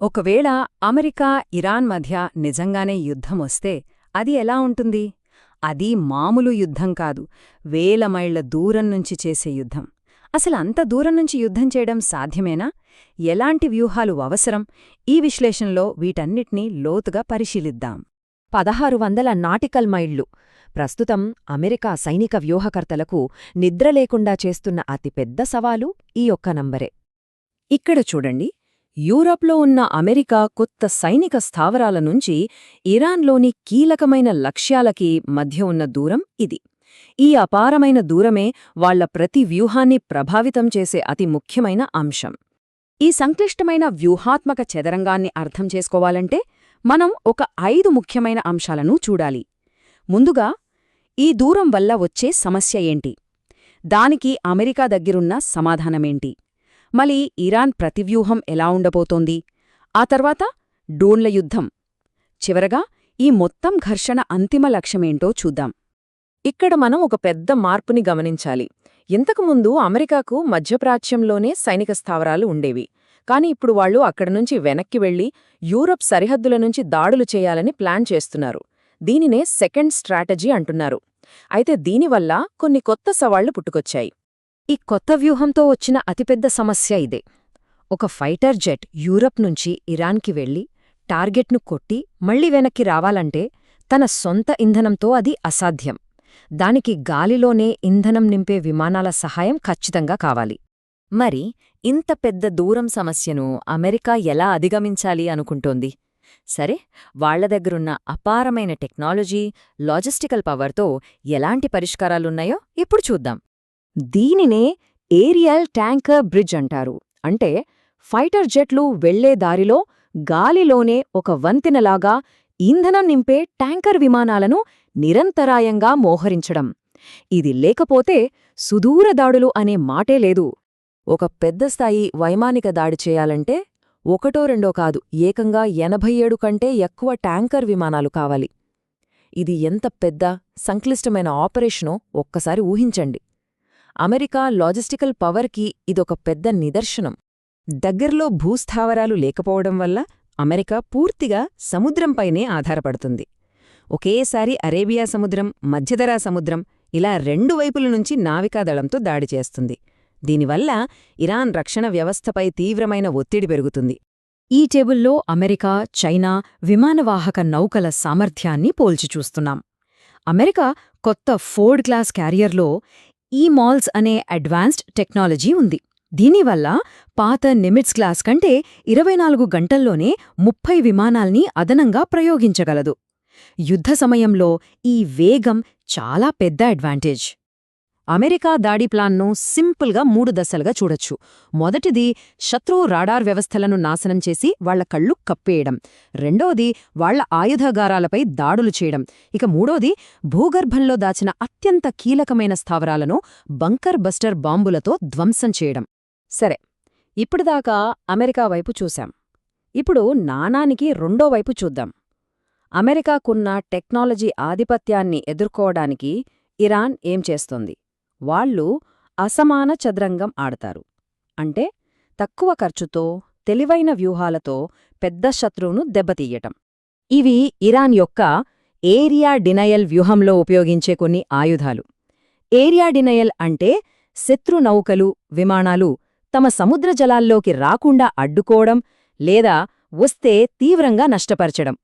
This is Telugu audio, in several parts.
ఒకవేళ అమెరికా ఇరాన్ మధ్య నిజంగానే యుద్ధమొస్తే అది ఎలా ఉంటుంది? అది మామూలు యుద్ధం కాదు వేల మైళ్ళ దూరం నుంచి చేసే యుద్ధం. అసలు అంత దూరం నుంచి యుద్ధం చేయడం సాధ్యమేనా? ఎలాంటి వ్యూహాలు అవసరం? ఈ విశ్లేషణలో వీటన్నిటినీ లోతుగా పరిశీలిద్దాం. పదహారు వందల నాటికల్ మైళ్ళు ప్రస్తుతం అమెరికా సైనిక వ్యూహకర్తలకు నిద్రలేకుండా చేస్తున్న అతిపెద్ద సవాలు ఈ ఒక్క నంబరే. ఇక్కడ చూడండి. యూరప్లో ఉన్న అమెరికా కొత్త సైనిక స్థావరాల నుంచి ఇరాన్లోని కీలకమైన లక్ష్యాలకి మధ్య ఉన్న దూరం ఇది. ఈ అపారమైన దూరమే వాళ్ళ ప్రతి వ్యూహాన్ని ప్రభావితం చేసే అతి ముఖ్యమైన అంశం. ఈ సంక్లిష్టమైన వ్యూహాత్మక చదరంగాన్ని అర్థం చేసుకోవాలంటే మనం ఒక ఐదు ముఖ్యమైన అంశాలను చూడాలి. ముందుగా ఈ దూరం వల్ల వచ్చే సమస్య ఏంటి? దానికి అమెరికా దగ్గరున్న సమాధానమేంటి? మళ్ళీ ఇరాన్ ప్రతివ్యూహం ఎలా ఉండబోతోంది? ఆ తర్వాత డోన్ల యుద్ధం. చివరగా ఈ మొత్తం ఘర్షణ అంతిమ లక్ష్యమేంటో చూద్దాం. ఇక్కడ మనం ఒక పెద్ద మార్పుని గమనించాలి. ఇంతకుముందు అమెరికాకు మధ్యప్రాచ్యంలోనే సైనిక స్థావరాలు ఉండేవి. కాని ఇప్పుడు వాళ్ళు అక్కడి నుంచి వెనక్కి వెళ్ళి యూరప్ సరిహద్దుల నుంచి దాడులు చేయాలని ప్లాన్ చేస్తున్నారు. దీనినే సెకండ్ స్ట్రాటజీ అంటున్నారు. అయితే దీనివల్ల కొన్ని కొత్త సవాళ్ళు పుట్టుకొచ్చాయి. ఈ కొత్త వ్యూహంతో వచ్చిన అతిపెద్ద సమస్య ఇదే. ఒక ఫైటర్ జెట్ యూరప్ నుంచి ఇరాన్కి వెళ్ళి టార్గెట్ను కొట్టి మళ్ళీ వెనక్కి రావాలంటే తన సొంత ఇంధనంతో అది అసాధ్యం. దానికి గాలిలోనే ఇంధనం నింపే విమానాల సహాయం ఖచ్చితంగా కావాలి. మరి ఇంత పెద్ద దూరం సమస్యను అమెరికా ఎలా అధిగమించాలి అనుకుంటోంది? సరే వాళ్ళ దగ్గరున్న అపారమైన టెక్నాలజీ లాజిస్టికల్ పవర్తో ఎలాంటి పరిష్కారాలున్నాయో ఇప్పుడు చూద్దాం. దీనినే ఏరియల్ ట్యాంకర్ బ్రిడ్జ్ అంటారు. అంటే ఫైటర్ జెట్లు వెళ్ళే దారిలో గాలిలోనే ఒక వంతెనలాగా ఇంధనం నింపే ట్యాంకర్ విమానాలను నిరంతరాయంగా మోహరించడం. ఇది లేకపోతే సుదూర దాడులు అనే మాటే లేదు. ఒక పెద్ద స్థాయి వైమానిక దాడి చేయాలంటే ఒకటో రెండో కాదు ఏకంగా ఎనభై ఏడు కంటే ఎక్కువ ట్యాంకర్ విమానాలు కావాలి. ఇది ఎంత పెద్ద సంక్లిష్టమైన ఆపరేషనో ఒక్కసారి ఊహించండి. అమెరికా లాజిస్టికల్ పవర్కి ఇదొక పెద్ద నిదర్శనం. దగ్గర్లో భూస్థావరాలు లేకపోవడం వల్ల అమెరికా పూర్తిగా సముద్రంపైనే ఆధారపడుతుంది. ఒకేసారి అరేబియా సముద్రం మధ్యధరా సముద్రం ఇలా రెండు వైపుల నుంచి నావికాదళంతో దాడి చేస్తుంది. దీనివల్ల ఇరాన్ రక్షణ వ్యవస్థపై తీవ్రమైన ఒత్తిడి పెరుగుతుంది. ఈ టేబుల్లో అమెరికా చైనా విమానవాహక నౌకల సామర్థ్యాన్ని పోల్చిచూస్తున్నాం. అమెరికా కొత్త ఫోర్డ్ క్లాస్ క్యారియర్లో ఈ మాల్స్ అనే అడ్వాన్స్డ్ టెక్నాలజీ ఉంది. దీనివల్ల పాత నిమిట్స్ క్లాస్ కంటే ఇరవై నాలుగు గంటల్లోనే ముప్పై విమానాల్ని అదనంగా ప్రయోగించగలదు. యుద్ధ సమయంలో ఈ వేగం చాలా పెద్ద అడ్వాంటేజ్. అమెరికా దాడి ప్లాన్ను సింపుల్గా మూడు దశలుగా చూడొచ్చు. మొదటిది శత్రువు రాడార్ వ్యవస్థలను నాశనం చేసి వాళ్ళ కళ్ళు కప్పేయడం. రెండోది వాళ్ళ ఆయుధగారాలపై దాడులు చేయడం. ఇక మూడోది భూగర్భంలో దాచిన అత్యంత కీలకమైన స్థావరాలను బంకర్ బస్టర్ బాంబులతో ధ్వంసం చేయడం. సరే ఇప్పటిదాకా అమెరికా వైపు చూశాం. ఇప్పుడు నాణానికి రెండో వైపు చూద్దాం. అమెరికాకున్న టెక్నాలజీ ఆధిపత్యాన్ని ఎదుర్కోవడానికి ఇరాన్ ఏం చేస్తోంది? వాళ్ళు అసమాన చదరంగం ఆడతారు. అంటే తక్కువ ఖర్చుతో తెలివైన వ్యూహాలతో పెద్ద శత్రువును దెబ్బతీయటం. ఇవి ఇరాన్ యొక్క ఏరియా డినయల్ వ్యూహంలో ఉపయోగించే కొన్ని ఆయుధాలు. ఏరియా డినయల్ అంటే శత్రు నౌకలు విమానాలు తమ సముద్ర జలాల్లోకి రాకుండా అడ్డుకోవడం లేదా వస్తే తీవ్రంగా నష్టపరచడం.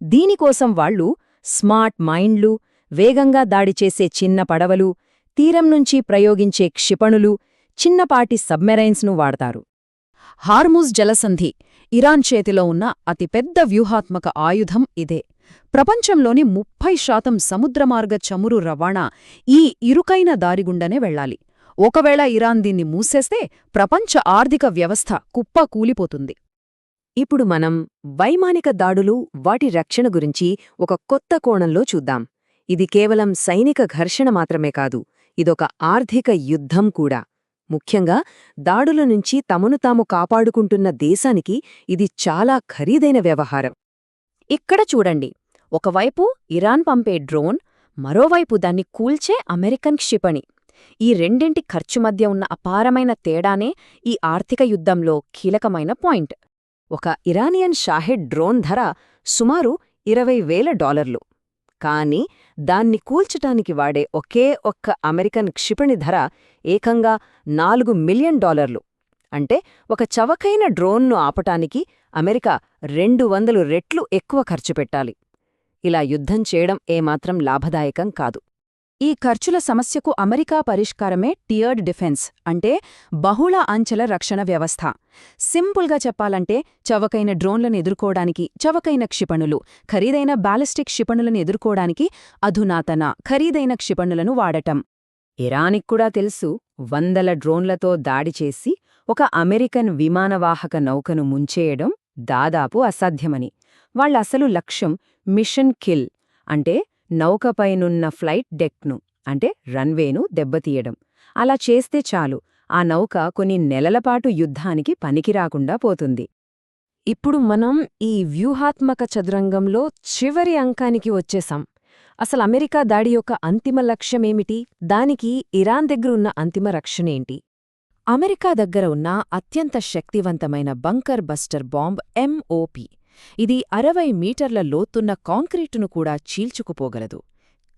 దీనికోసం వాళ్ళు స్మార్ట్ మైండ్లు వేగంగా దాడి చేసే చిన్న పడవలు తీరం నుంచి ప్రయోగించే క్షిపణులు చిన్నపాటి సబ్మెరైన్స్ను వాడతారు. హార్ముజ్ జలసంధి ఇరాన్ చేతిలో ఉన్న అతిపెద్ద వ్యూహాత్మక ఆయుధం ఇదే. ప్రపంచంలోని ముప్పై శాతం సముద్రమార్గ చమురు రవాణా ఈ ఇరుకైన దారిగుండనే వెళ్ళాలి ఒకవేళ ఇరాన్ దీన్ని మూసేస్తే ప్రపంచ ఆర్థిక వ్యవస్థ కుప్ప కూలిపోతుంది. ఇప్పుడు మనం వైమానిక దాడులు వాటి రక్షణ గురించి ఒక కొత్త కోణంలో చూద్దాం. ఇది కేవలం సైనిక ఘర్షణ మాత్రమే కాదు ఇదొక ఆర్థిక యుద్ధం కూడా. ముఖ్యంగా దాడుల నుంచి తమను తాము కాపాడుకుంటున్న దేశానికి ఇది చాలా ఖరీదైన వ్యవహారం. ఇక్కడ చూడండి. ఒకవైపు ఇరాన్ పంపే డ్రోన్ మరోవైపు దాన్ని కూల్చే అమెరికన్ క్షిపణి. ఈ రెండింటి ఖర్చు మధ్య ఉన్న అపారమైన తేడానే ఈ ఆర్థిక యుద్ధంలో కీలకమైన పాయింట్. ఒక ఇరానియన్ షాహెడ్ డ్రోన్ ధర సుమారు ఇరవై వేల డాలర్లు. కానీ దాన్ని కూల్చటానికి వాడే ఒకే ఒక్క అమెరికన్ క్షిపణి ధర ఏకంగా నాలుగు మిలియన్ డాలర్లు. అంటే ఒక చవకైన డ్రోన్ను ఆపటానికి అమెరికా రెండు వందలు రెట్లు ఎక్కువ ఖర్చు పెట్టాలి. ఇలా యుద్ధం చేయడం ఏమాత్రం లాభదాయకం కాదు. ఈ ఖర్చుల సమస్యకు అమెరికా పరిష్కారమే టియర్డ్ డిఫెన్స్ అంటే బహుళ అంచెల రక్షణ వ్యవస్థ. సింపుల్గా చెప్పాలంటే చవకైన డ్రోన్లను ఎదుర్కోవడానికి చవకైన క్షిపణులు ఖరీదైన బాలిస్టిక్ క్షిపణులను ఎదుర్కోవడానికి అధునాతన ఖరీదైన క్షిపణులను వాడటం. ఇరానిక్ కూడా తెలుసు వందల డ్రోన్లతో దాడి చేసి ఒక అమెరికన్ విమానవాహక నౌకను ముంచేయడం దాదాపు అసాధ్యమని. వాళ్ళసలు లక్ష్యం మిషన్ కిల్ అంటే నౌకపైనున్న ఫ్లైట్ డెక్ను అంటే రన్వేను దెబ్బతీయడం. అలా చేస్తే చాలు. ఆ నౌక కొన్ని నెలలపాటు యుద్ధానికి పనికిరాకుండా పోతుంది. ఇప్పుడు మనం ఈ వ్యూహాత్మక చదురంగంలో చివరి అంకానికి వచ్చేసాం. అసలు అమెరికా దాడి యొక్క అంతిమ లక్ష్యమేమిటి? దానికి ఇరాన్ దగ్గరున్న అంతిమ రక్షణేంటి అమెరికా దగ్గర ఉన్న అత్యంత శక్తివంతమైన బంకర్ బస్టర్ బాంబ్ ఎంఓపి ఇది అరవై మీటర్ల లోతున్న కాంక్రీటును కూడా చీల్చుకుపోగలదు.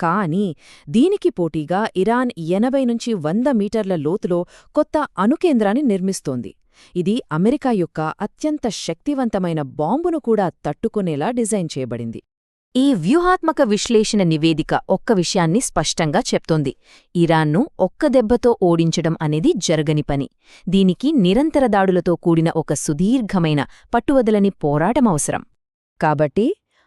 కానీ దీనికి పోటీగా ఇరాన్ ఎనభై నుంచి వంద మీటర్ల లోతులో కొత్త అణుకేంద్రాన్ని నిర్మిస్తోంది. ఇది అమెరికా యొక్క అత్యంత శక్తివంతమైన బాంబును కూడా తట్టుకునేలా డిజైన్ చేయబడింది. ఈ వ్యూహాత్మక విశ్లేషణ నివేదిక ఒక్క విషయాన్ని స్పష్టంగా చెప్తోంది. ఇరాన్ను ఒక్క దెబ్బతో ఓడించడం అనేది జరగని పని. దీనికి నిరంతర దాడులతో కూడిన ఒక సుదీర్ఘమైన పట్టువదలని పోరాటం అవసరం. కాబట్టి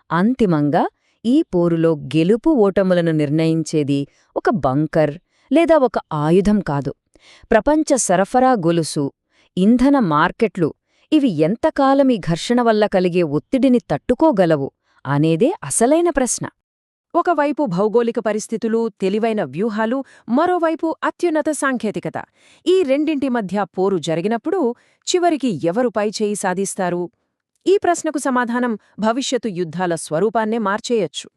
అంతిమంగా ఈ పోరులో గెలుపు ఓటములను నిర్ణయించేది ఒక బంకర్ లేదా ఒక ఆయుధం కాదు. ప్రపంచ సరఫరా గొలుసు ఇంధన మార్కెట్లు ఇవి ఎంతకాలం ఈ ఘర్షణ వల్ల కలిగే ఒత్తిడిని తట్టుకోగలవు? అనేదే అసలైన ప్రశ్న. ఒకవైపు భౌగోళిక పరిస్థితులు తెలివైన వ్యూహాలు మరోవైపు అత్యున్నత సాంకేతికత. ఈ రెండింటి మధ్య పోరు జరిగినప్పుడు చివరికి ఎవరు పైచేయి సాధిస్తారు? ఈ ప్రశ్నకు సమాధానం భవిష్యత్తు యుద్ధాల స్వరూపాన్నే మార్చేయొచ్చు.